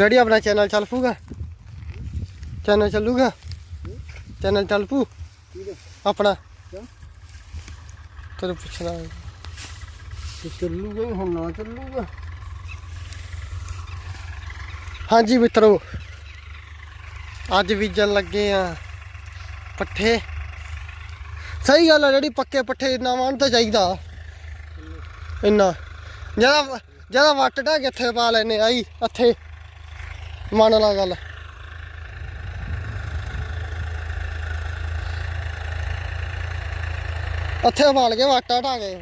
Daddy ਆਪਣਾ channel ਚੱਲ ਪੂਗਾ channel ਚੱਲੂਗਾ? ਚੈਨਲ ਚੱਲ ਪੂ ਆਪਣਾ? ਤੈਨੂੰ ਪੁੱਛਣਾ ਤੇ ਚੱਲੂਗਾ ਹੀ, ਹੁਣ ਨਾ ਚੱਲੂਗਾ। ਹਾਂਜੀ ਮਿੱਤਰੋ ਅੱਜ ਬੀਜਣ ਲੱਗੇ ਆ ਪੱਠੇ। ਸਹੀ ਗੱਲ ਆ ਜਿਹੜੀ ਪੱਕੇ ਪੱਠੇ ਇੰਨਾ ਮਾਣ ਤਾਂ ਚਾਹੀਦਾ। ਇੰਨਾ। ਜ਼ਿਆਦਾ ਜ਼ਿਆਦਾ ਵੱਟ ਢਾ ਕੇ ਇੱਥੇ ਪਾ ਲੈਨੇ ਆਈ ਇੱਥੇ। ਮੰਨ ਲਾ ਗੱਲ। ਇੱਥੇ ਵਾਲ ਕੇ ਵਾਟਾ ਢਾ ਕੇ।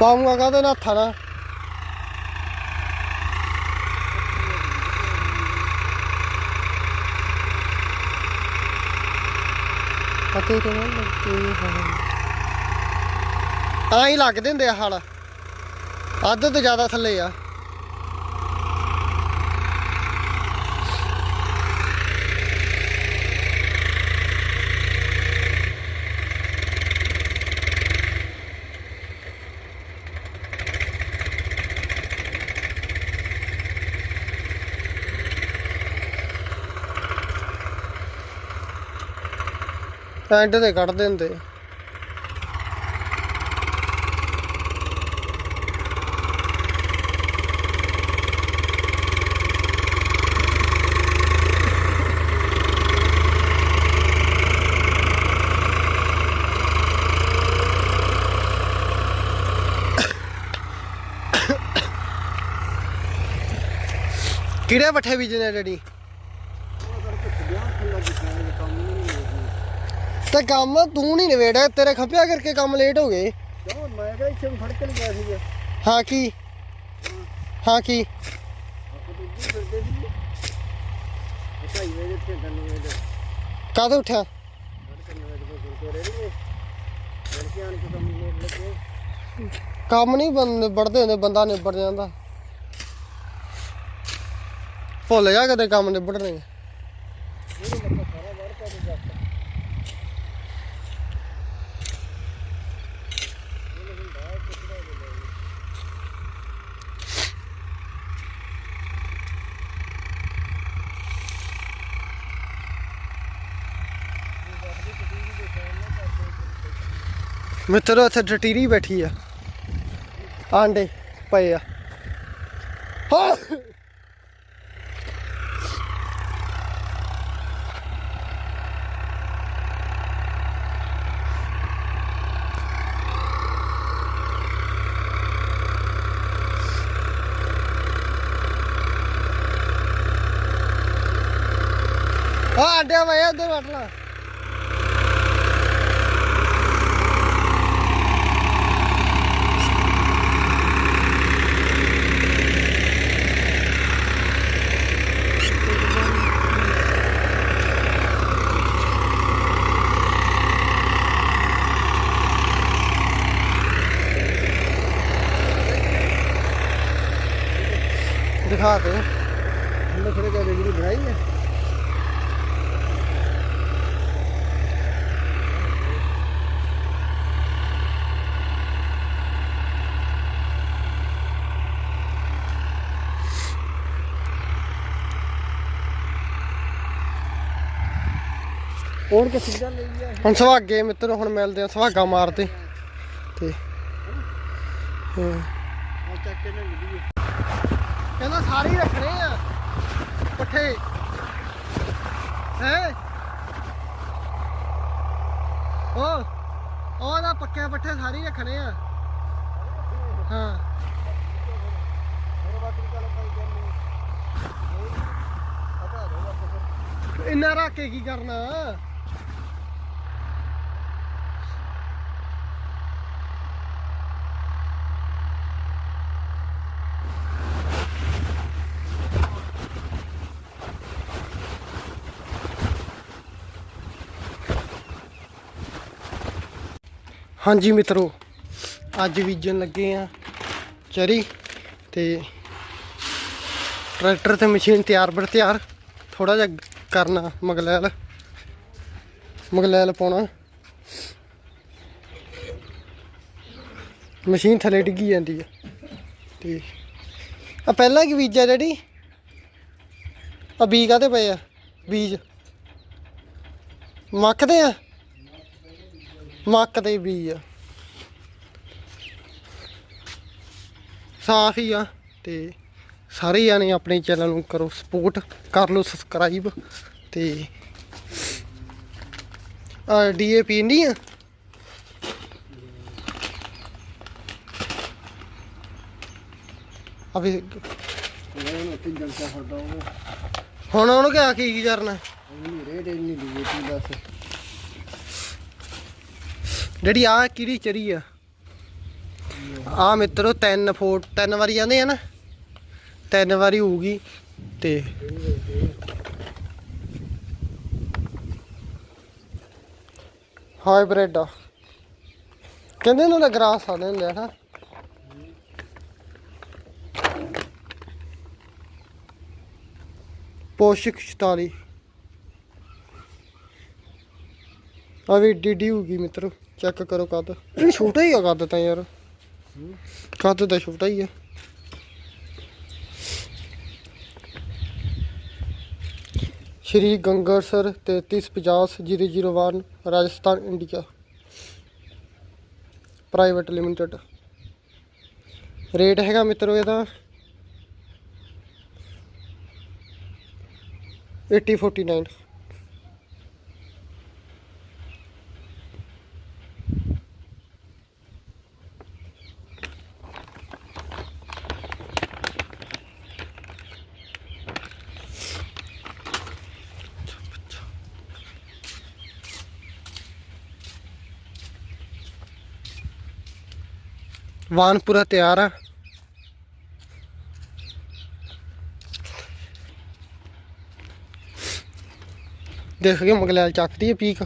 ਪਾਉਂਗਾ ਕਾਹਦੇ ਨਾਲ ਹੱਥਾਂ ਨਾਲ ਪਤੇ ਤੇ ਨਾ ਲੱਗੇ ਹਨ ਤਾਂ ਹੀ ਲੱਗਦੇ ਹੁੰਦੇ ਆ ਹਲ। ਅੱਧ ਤੋਂ ਜ਼ਿਆਦਾ ਥੱਲੇ ਆ। ਐਂਡ ਤੇ ਕੱਢਦੇ ਹੁੰਦੇ ਕਿਹੜੇ ਪੱਠੇ ਬੀਜਣੇ ਡੈਡੀ? ਤੇ ਕੰਮ ਤੂੰ ਨਹੀਂ ਨਵੇੜਿਆ ਤੇਰੇ ਖੱਪਿਆ ਕਰਕੇ ਕੰਮ ਲੇਟ ਹੋ ਗਏ। ਕਿਉਂ ਮੈਂ ਕਿਹਾ ਇੱਥੇ ਫੜ ਕੇ? ਲਿਆ ਸੀ ਹਾਂ, ਕੀ? ਹਾਂ ਕੀ ਕਦ ਉੱਠਿਆ? ਕੰਮ ਲੇਟ ਲੱਗੇ ਨਹੀਂ ਬੰਦ, ਵੜਦੇ ਹੁੰਦੇ, ਬੰਦਾ ਨਿਬੜ ਜਾਂਦਾ। ਭੁੱਲ ਜਾ ਕਦੇ ਕੰਮ ਨਿਬੜਨੇ ਇਹਨੂੰ ਮਿੱਤਰੋ ਇੱਥੇ ਡਟੀਰੀ ਬੈਠੀ ਆ। ਆਂਡੇ ਪਏ ਆ ਹਾਂ ਆ ਆਂਡੇ ਪਏ ਆ ਉਧਰ ਵੱਟ ਲਾ ਦਿਖਾ ਦੇ ਉਹਨੇ ਖੜੇ ਕਰ ਜਿਹੜੀ ਬਣਾਈ ਹੈ ਹੋਰ ਕਿ ਸਿੱਧਾ ਲਈ ਆ ਹੁਣ ਸੁਹਾਗੇ ਮਿੱਤਰ ਹੁਣ ਮਿਲਦੇ ਆ ਸੁਹਾਗਾ ਮਾਰਦੇ। ਤੇ ਕਹਿੰਦਾ ਸਾਰੇ ਹੀ ਰੱਖਣੇ ਆ। ਪੱਠੇ। ਹੈ? ਉਹ ਉਹ ਦਾ ਪੱਕੇ ਪੱਠੇ ਸਾਰੇ ਹੀ ਰੱਖਣੇ ਆ। ਹਾਂ। ਇੰਨਾ ਰੱਖ ਕੇ ਕੀ ਕਰਨਾ? ਹਾਂਜੀ ਮਿੱਤਰੋ, ਅੱਜ ਬੀਜਣ ਲੱਗੇ ਆ ਚਰੀ ਤੇ ਟਰੈਕਟਰ ਤੇ ਮਸ਼ੀਨ ਤਿਆਰ ਬਰ ਤਿਆਰ। ਥੋੜਾ ਜਿਹਾ ਕਰਨਾ ਮਗਲੈਲ ਮਗਲੈਲ ਪਾਉਣਾ। ਮਸ਼ੀਨ ਥੱਲੇ ਡਿੱਗੀ ਜਾਂਦੀ ਹੈ ਤੇ ਆ ਪਹਿਲਾਂ ਕੀ ਬੀਜਿਆ ਡੈਡੀ? ਆ ਬੀ ਕਾਤੇ ਪਏ ਆ? ਬੀਜ। ਮੱਕਦੇ ਆ? ਮੱਕ ਦੇ ਬੀਜ ਆ। ਸਾਫ਼ ਹੀ ਆ ਤੇ ਸਾਰੇ ਜਾਣੇ ਆਪਣੇ ਚੈਨਲ ਨੂੰ ਕਰੋ ਸਪੋਰਟ ਕਰ ਲਓ ਸਬਸਕ੍ਰਾਈਬ ਤੇ ਆ ਡੀਏਪੀ ਨਹੀਂ ਆ? ਅਬੇ ਹੁਣ ਉਹਨੂੰ ਕਿਹਾ ਕੀ ਕੀ ਕਰਨਾ? ਉਹਨੂੰ ਇੰਨੀ ਦੀ ਬਸ। ਜਿਹੜੀ ਆ ਕਿਹੜੀ ਚਰੀ ਆ। ਆ ਮਿੱਤਰੋ, ਤਿੰਨ ਫੋਟ, ਤਿੰਨ ਵਾਰੀ ਜਾਂਦੇ ਆ ਨਾ। ਤਿੰਨ ਵਾਰੀ ਹੋਊਗੀ ਤੇ ਹਾਈਬ੍ਰਿਡ ਆ ਕਹਿੰਦੇ ਇਹਨਾਂ ਦਾ ਗ੍ਰਾਸ ਆ ਹੁੰਦੇ ਆ ਨਾ। ਪੋਸ਼ਕ 44 ਆ ਵੀ ਏਡੀ ਏਡੀ ਹੋਊਗੀ ਮਿੱਤਰੋ। ਚੈੱਕ ਕਰੋ ਕੱਦ। ਇਹ ਛੋਟਾ ਹੀ ਆ ਕੱਦ ਤਾਂ ਯਾਰ। ਕੱਦ ਤਾਂ ਛੋਟਾ ਹੀ ਆ। Shri Gangasar 3350 001 Rajasthan, India. Private limited rate ਹੈਗਾ ਮਿੱਤਰੋ ਇਹਦਾ। 8049 ਵਾਹਨ ਪੂਰਾ ਤਿਆਰ ਆ। ਦੇਖ ਕੇ ਮਗਲੈਲ ਚੱਕਦੀ ਹੈ ਪੀਕ।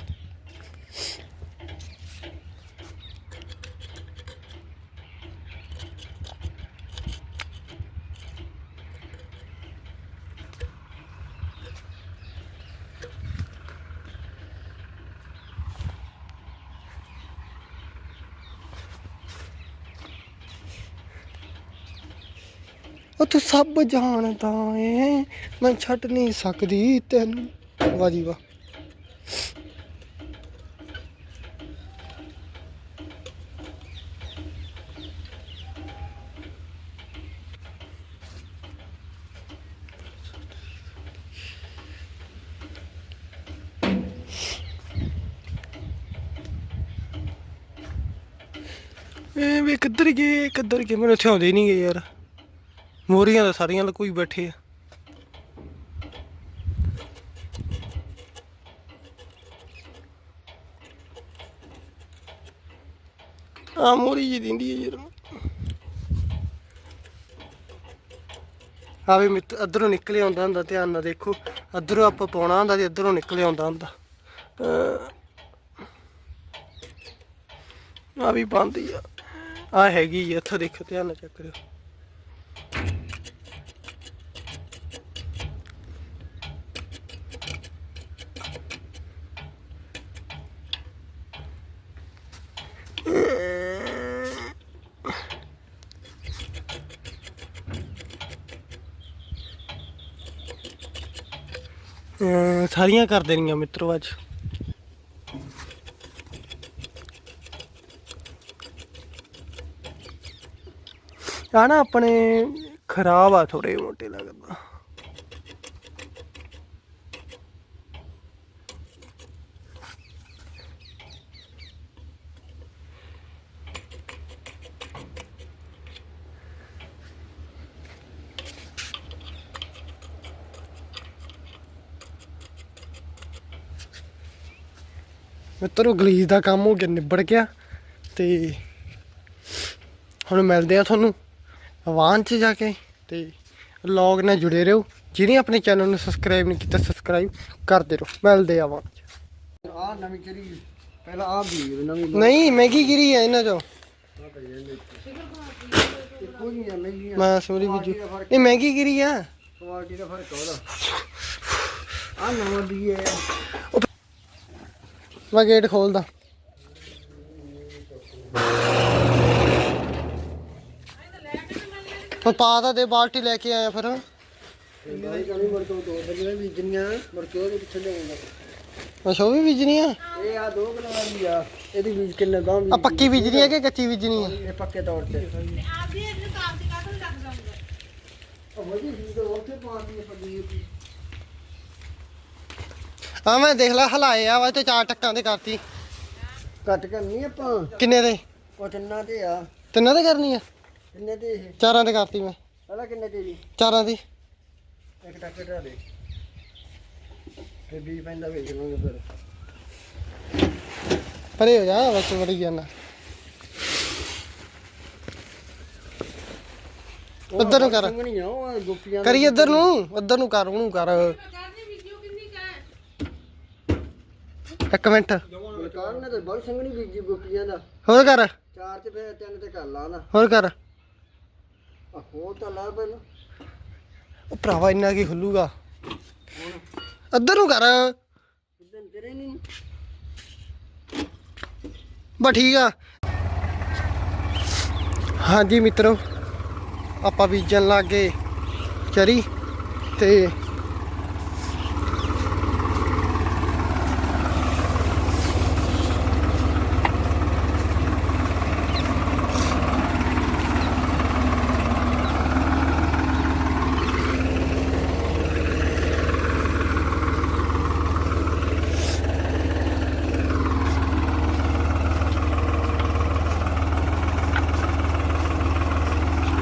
ਉਹ ਤੂੰ ਸਭ ਜਾਣਦਾ ਏ ਮੈਂ ਛੱਡ ਨਹੀਂ ਸਕਦੀ ਤੈਨੂੰ। ਵਾਹ ਜੀ ਵਾਹ। ਇਹ ਵੀ ਕਿੱਧਰ ਗਏ ਕਿੱਧਰ ਗਏ? ਮੈਨੂੰ ਇੱਥੇ ਆਉਂਦੇ ਹੀ ਨਹੀਂ ਗਏ ਯਾਰ। ਮੋਰੀਆਂ ਤਾਂ ਸਾਰੀਆਂ ਲਕੋਈ ਬੈਠੇ ਆ। ਆ ਮੋਰੀ ਜੀ ਦਿੰਦੀ ਹੈ ਯਾਰ। ਆ ਵੀ ਮਿੱਤ ਅਧਰੋਂ ਨਿਕਲੇ ਆਉਂਦਾ ਹੁੰਦਾ ਧਿਆਨ ਨਾਲ ਦੇਖੋ। ਅਧਰੋਂ ਆਪਾਂ ਪਾਉਣਾ ਹੁੰਦਾ ਤੇ ਅਧਰੋਂ ਨਿਕਲੇ ਆਉਂਦਾ ਹੁੰਦਾ। ਆ ਵੀ ਬੰਦੀ ਆ। ਆ ਹੈਗੀ ਆ, ਇੱਥੇ ਦੇਖੋ ਧਿਆਨ ਨਾਲ ਚੈੱਕ ਕਰਿਓ। ਸਾਰੀਆਂ ਕਰ ਦੇਣੀਆਂ ਮਿੱਤਰੋ ਅੱਜ। ਆ ਨਾ ਆਪਣੇ ਖਰਾਬ ਆ ਥੋੜੇ ਮੋਟੇ ਲੱਗਦਾ। ਮਿੱਤਰੋ ਗਲੀਜ ਦਾ ਕੰਮ ਹੋ ਗਿਆ ਨਿਬੜ ਗਿਆ ਤੇ ਹੁਣ ਮਿਲਦੇ ਆ ਤੁਹਾਨੂੰ ਆਵਾਨ ਚ ਜਾ ਕੇ ਤੇ ਲੌਗ ਨਾਲ ਜੁੜੇ ਰਹੋ। ਜਿਹਨੇ ਆਪਣੇ ਚੈਨਲ ਨੂੰ ਸਬਸਕ੍ਰਾਈਬ ਨਹੀਂ ਕੀਤਾ ਸਬਸਕ੍ਰਾਈਬ ਕਰਦੇ ਰਹੋ। ਮਿਲਦੇ ਆ ਆਵਾਨ ਚ। ਆ ਨਵੀਂ ਚਰੀ ਪਹਿਲਾਂ ਆ ਵੀ ਨਵੀਂ ਨਹੀਂ ਮਹਿੰਗੀ ਗਿਰੀ ਆ ਇਹਨਾਂ ਚੋਂ? ਮੈਂ ਸਮਰੀ ਬੀਜੂ ਇਹ ਮਹਿੰਗੀ ਗਿਰੀ ਆ? ਕੁਆਲਿਟੀ ਦਾ ਫ਼ਰਕ ਉਹਦਾ। ਆ ਨਵਾਂ ਦੀ ਹੈ ਮੈਂ ਗੇਟ ਖੋਲਦਾ। ਪਰ ਪਾ ਤਾਂ ਦੇ ਬਾਲਟੀ ਲੈ ਕੇ ਆਇਆ ਫਿਰ। ਬਾਈ ਜਾਨੀ ਮੁੜ ਕੇ ਉਹ ਦੋ ਬੰਦੇ ਬੀਜਣੀਆਂ ਮੁੜ ਕੇ ਉਹਦੇ ਪਿੱਛੇ ਲੈ ਜਾਂਦਾ ਅੱਛਾ ਉਹ ਵੀ ਬੀਜਣੀ ਆ ਇਹ ਆ ਦੋ ਕਿਲੋ ਵਾਲੀ ਆ ਇਹਦੀ ਬੀਜ ਕਿੰਨੇ ਗਾਂ ਆ ਪੱਕੀ ਬੀਜਣੀ ਆ ਕਿ ਕੱਚੀ ਬੀਜਣੀ ਆ ਇਹ ਪੱਕੇ ਤੌਰ ਤੇ ਆਪਦੀ ਇਹਨੂੰ ਕੰਮ ਤੇ ਕਾਹਤੋਂ ਲੱਗ ਜਾਊਗਾ ਉਹ ਵਧੀਆ ਬੀਜ ਤਾਂ ਉੱਥੇ ਹੈ ਪੱਗੀ ਆ ਮੈਂ ਦੇਖ ਲੈ ਹਲਾਏ ਆ ਵਾ ਤੇ ਚਾਰ ਟੱਕਾਂ ਤੇ ਕਰਤੀ। ਕੱਟ ਕਰਨੀ ਆਪਾਂ। ਕਿੰਨੇ ਦੇ? ਉਹ ਤਿੰਨਾਂ ਤੇ ਆ। ਤਿੰਨਾਂ ਤੇ ਕਰਨੀ ਆ? ਕਿੰਨੇ ਤੇ ਇਹ। ਚਾਰਾਂ ਤੇ ਕਰਤੀ ਮੈਂ। ਪਹਿਲਾਂ ਕਿੰਨੇ ਤੇ ਜੀ? ਚਾਰਾਂ ਦੀ। ਇੱਕ ਟੱਕੇ ਢਾ ਦੇ। ਫਿਰ ਬੀਜ ਪੈਂਦਾ ਵੇਚ ਲਾਂਗੇ ਫਿਰ। ਪਰੇ ਹੋ ਜਾ ਵਿੱਚ ਵੜੀ ਜਾਣਾ ਉੱਧਰ ਨੂੰ ਕਰ। ਕਰੀ ਇੱਧਰ ਨੂੰ ਉੱਧਰ ਨੂੰ ਕਰ ਉਹਨੂੰ ਕਰ ਕਰਨੀ ਵੀਡੀਓ ਕਿੰਨੀ ਕਾ ਇੱਕ ਮਿੰਟ। ਬਲਕਾਰ ਨੇ ਤਾਂ ਬਹੁਤ ਸੰਗਣੀ ਬੀਜੀ ਗੋਪੀਆਂ ਦਾ ਹੋਰ ਕਰ। ਚਾਰ ਤੇ ਫਿਰ ਤਿੰਨ ਤੇ ਕਰ ਲਾ ਨਾ। ਹੋਰ ਕਰ। ਆ ਹੋ ਤਾਂ ਲਾ ਪਹਿਲਾਂ। ਉਹ ਭਰਾਵਾ ਇੰਨਾ ਕੀ ਖੁੱਲੂਗਾ। ਇੱਧਰ ਨੂੰ ਕਰ। ਇਦਾਂ ਤੇਰੇ ਨਹੀਂ। ਬਸ ਠੀਕ ਆ। ਹਾਂਜੀ ਮਿੱਤਰੋ ਆਪਾਂ ਬੀਜਣ ਲੱਗੇ ਚਰੀ ਤੇ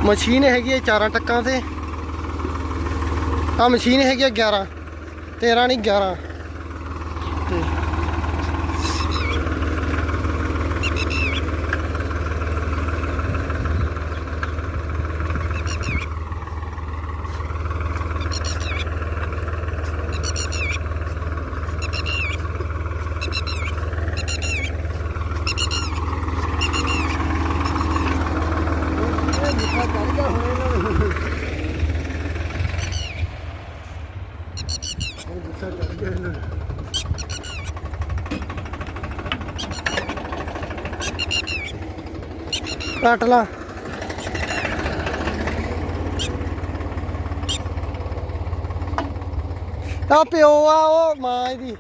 ਮਸ਼ੀਨ ਹੈਗੀ ਹੈ ਚਾਰਾਂ ਟੱਕਾਂ ਤੇ। ਆ ਮਸ਼ੀਨ ਹੈਗੀ ਹੈ 11 13 ਨਹੀਂ 11 ਤੇ ਇਹ ਮਿੱਠਾ ਚੜ ਗਿਆ ਹੁਣ ਇਹਨਾਂ ਨੂੰ ਇਹ ਗੁੱਸਾ ਚੜ ਗਿਆ ਇਹਨਾਂ ਨੂੰ ਕੱਟ ਲਾ। ਆ ਪਿਓ ਆ ਉਹ ਮਾਂ ਇਹਦੀ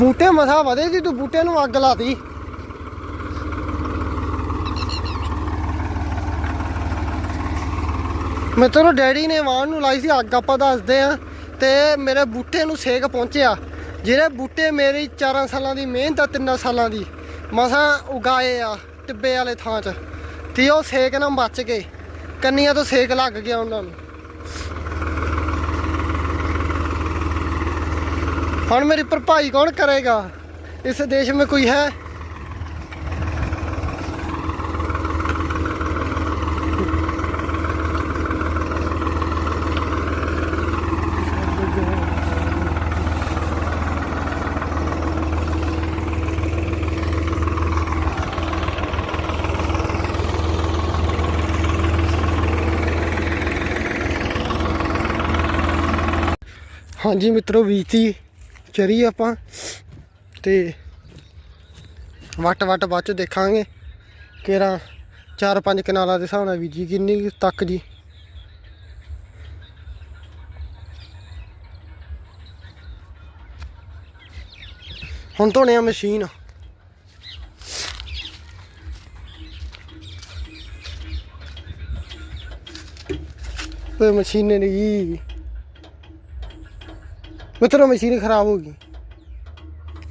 ਬੂਟੇ ਮਸਾ ਵਧੇ ਸੀ, ਤੂੰ ਬੂਟੇ ਨੂੰ ਅੱਗ ਲਾਤੀ। ਮਿੱਤਰੋ ਡੈਡੀ ਨੇ ਵਾਣ ਨੂੰ ਲਾਈ ਸੀ, ਅੱਗ ਆਪਾਂ ਦੱਸਦੇ ਆ ਤੇ ਮੇਰੇ ਬੂਟੇ ਨੂੰ ਸੇਕ ਪਹੁੰਚਿਆ। ਜਿਹੜੇ ਬੂਟੇ ਮੇਰੀ 4 ਸਾਲਾਂ ਦੀ ਮਿਹਨਤ ਆ 3 ਸਾਲਾਂ ਦੀ, ਮਸਾਂ ਉਗਾਏ ਆ ਟਿੱਬੇ ਵਾਲੇ ਥਾਂ 'ਚ। ਤੇ ਉਹ ਸੇਕ ਨਾਲ ਬਚ ਗਏ। ਕੰਨੀਆਂ ਤੋਂ ਸੇਕ ਲੱਗ ਗਿਆ ਉਹਨਾਂ ਨੂੰ। ਹੁਣ ਮੇਰੀ ਭਰਪਾਈ ਕੌਣ ਕਰੇਗਾ? ਇਸ ਦੇਸ਼ ਮੇ ਕੋਈ ਹੈ? ਹਾਂਜੀ ਮਿੱਤਰੋ ਬੀਤੀ ਚਰੀ ਆਪਾਂ ਤੇ ਵਟ ਵਟ ਬਾਅਦ ਚ ਦੇਖਾਂਗੇ ਕਿਹੜਾ ਚਾਰ ਪੰਜ ਕਨਾਲਾਂ ਦੇ ਹਿਸਾਬ ਨਾਲ ਬੀਜੀ ਕਿੰਨੀ ਤੱਕ ਜੀ। ਹੁਣ ਧੋਣੇ ਆ ਮਸ਼ੀਨ। ਓਏ ਮਸ਼ੀਨ ਨੇ ਜੀ ਮਿੱਤਰੋ ਮਸ਼ੀਨ ਖਰਾਬ ਹੋ ਗਈ।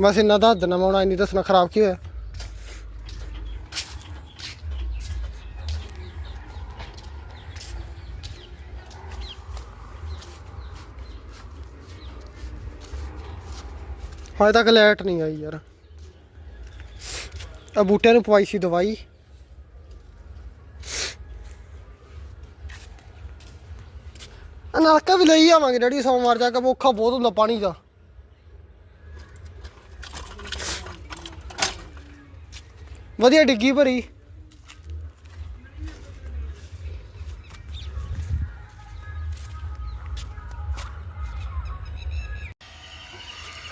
ਬਸ ਇੰਨਾ ਦੱਸ ਦੇਣਾ ਮੈਂ ਹੁਣ, ਇੰਨੀ ਦੱਸਣਾ ਖਰਾਬ ਕੀ ਹੋਇਆ। ਹਾਲੇ ਤੱਕ ਲਾਈਟ ਨਹੀਂ ਆਈ ਯਾਰ। ਆ ਬੂਟਿਆਂ ਨੂੰ ਪਵਾਈ ਸੀ ਦਵਾਈ। ਆ ਨਲਕਾ ਵੀ ਲਈ ਆਵਾਂਗੇ ਡੈਡੀ, ਸੋਮਵਾਰ ਜਾ ਕੇ ਔਖਾ ਬਹੁਤ ਹੁੰਦਾ ਪਾਣੀ ਦਾ। ਵਧੀਆ ਡਿੱਗੀ ਭਰੀ।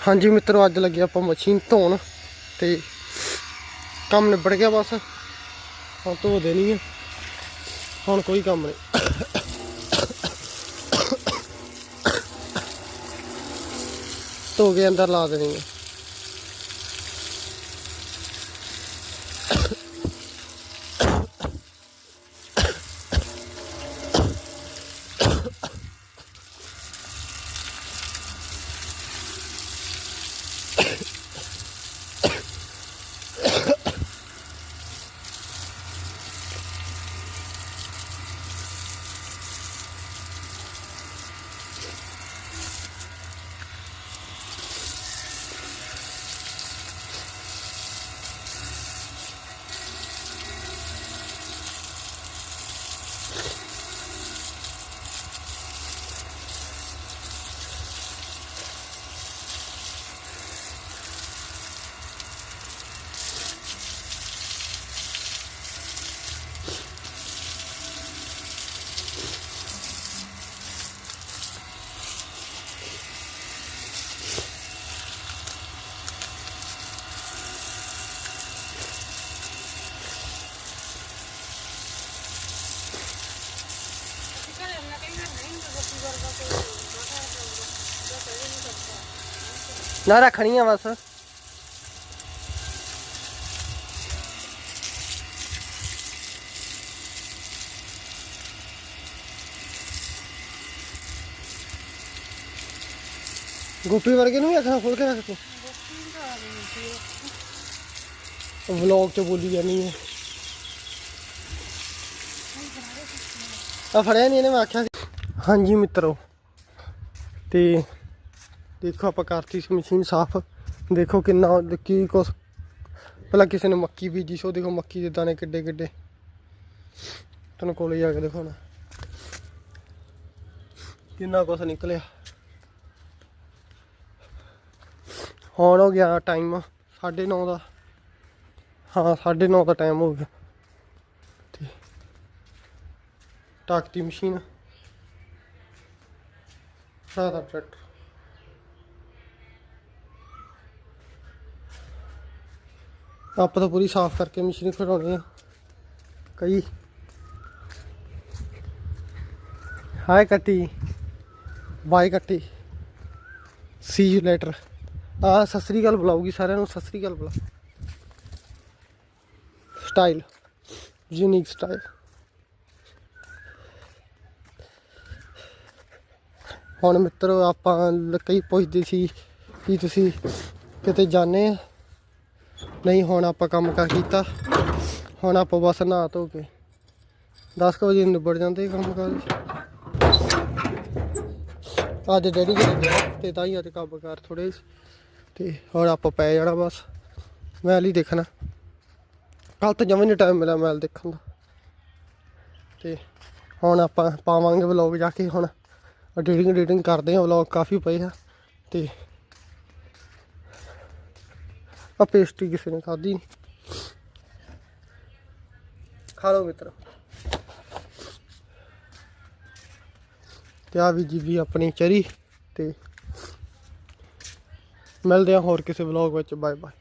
ਹਾਂਜੀ ਮਿੱਤਰੋ, ਅੱਜ ਲੱਗੇ ਆਪਾਂ ਮਸ਼ੀਨ ਧੋਣ ਤੇ ਕੰਮ ਨਿਬੜ ਗਿਆ ਬਸ। ਹੁਣ ਧੋ ਦੇਣੀ ਹੈ ਹੁਣ ਕੋਈ ਕੰਮ ਨਹੀਂ ਧੋ ਕੇ ਅੰਦਰ ਲਾ ਦੇਣੀ ਹੈ ਨਾ ਰੱਖਣੀ ਆ ਬਸ। ਗੋਪੀ ਵਰਗੇ ਨੂੰ ਵੀ ਆਖਣਾ ਖੋਲ ਕੇ ਰੱਖ ਤੂੰ। ਵਲੌਗ ਚ ਬੋਲੀ ਜਾਨੀ ਹੈ ਆ ਫੜਿਆ ਨਹੀਂ ਇਹਨੇ, ਮੈਂ ਆਖਿਆ ਸੀ ਹਾਂਜੀ ਮਿੱਤਰੋ। ਤੇ ਦੇਖੋ ਆਪਾਂ ਕਰਤੀ ਸੀ ਮਸ਼ੀਨ ਸਾਫ਼। ਦੇਖੋ ਕਿੰਨਾ ਕੀ ਕੁਛ ਪਹਿਲਾਂ ਕਿਸੇ ਨੇ ਮੱਕੀ ਬੀਜੀ ਸੋ ਦੇਖੋ ਮੱਕੀ ਦੇ ਦਾਣੇ ਕਿੱਡੇ ਕਿੱਡੇ। ਤੁਹਾਨੂੰ ਕੋਲੇ ਜਾ ਕੇ ਦਿਖਾਉਣਾ। ਕਿੰਨਾ ਕੁਛ ਨਿਕਲਿਆ। ਹੁਣ ਹੋ ਗਿਆ ਟਾਈਮ 9:30 ਦਾ। ਹਾਂ 9:30 ਦਾ ਟਾਈਮ ਹੋ ਗਿਆ। ਤੇ ਟਾਕਤੀ ਮਸ਼ੀਨ। ਸਾਦਾ ਟਰੈਕਟਰ ਆਪਾਂ ਤਾਂ ਪੂਰੀ ਸਾਫ਼ ਕਰਕੇ ਮਸ਼ੀਨ ਖੜਾਉਣੀ ਆ। ਕਈ। ਹਾਈ ਕੱਟੀ। ਬਾਈ ਕੱਟੀ। ਸੀ ਯੂ ਲੈਟਰ ਆ ਸਤਿ ਸ੍ਰੀ ਅਕਾਲ ਬੁਲਾਉਗੀ ਸਾਰਿਆਂ ਨੂੰ, ਸਤਿ ਸ੍ਰੀ ਅਕਾਲ ਬੁਲਾ। ਸਟਾਈਲ ਯੂਨੀਕ ਸਟਾਈਲ ਹੁਣ ਮਿੱਤਰੋ ਆਪਾਂ ਕਈ ਪੁੱਛਦੇ ਸੀ ਕਿ ਤੁਸੀਂ ਕਿਤੇ ਜਾਣੇ ਆ? ਨਹੀਂ, ਹੁਣ ਆਪਾਂ ਕੰਮ ਕਰ ਕੀਤਾ। ਹੁਣ ਆਪਾਂ ਬਸ ਨਹਾ ਧੋ ਕੇ 10 ਕੁ ਵਜੇ ਨਿਬੜ ਜਾਂਦੇ ਕੰਮ ਕਾਰ। ਅੱਜ ਡੈਡੀ ਘਰੇ ਗਿਆ ਤੇ ਤਾਂ ਹੀ ਅੱਜ ਕੰਮ ਕਾਰ ਥੋੜੇ ਤੇ ਹੁਣ ਆਪਾਂ ਪੈ ਜਾਣਾ ਬਸ। ਮੈਲ ਹੀ ਦੇਖਣਾ। ਕੱਲ ਤਾਂ ਜਮੇ ਨਹੀਂ ਟਾਈਮ ਮਿਲਿਆ ਮੈਲ ਦੇਖਣ ਦਾ। ਤੇ ਹੁਣ ਆਪਾਂ ਪਾਵਾਂਗੇ ਵਲੌਗ ਜਾ ਕੇ ਹੁਣ। ਐਡੀਟਿੰਗ ਐਡੀਟਿੰਗ ਕਰਦੇ ਹਾਂ ਵਲੌਗ ਕਾਫੀ ਪਏ ਆ ਤੇ ਆ ਪੇਸਟਰੀ ਕਿਸੇ ਨੇ ਖਾਧੀ ਨਹੀਂ ਖਾ ਲਓ ਮਿੱਤਰ। ਤੇ ਆ ਵੀ ਜੀ ਵੀ ਆਪਣੀ ਚਰੀ ਤੇ ਮਿਲਦੇ ਆ ਹੋਰ ਕਿਸੇ ਵਲੌਗ ਵਿੱਚ। Bye bye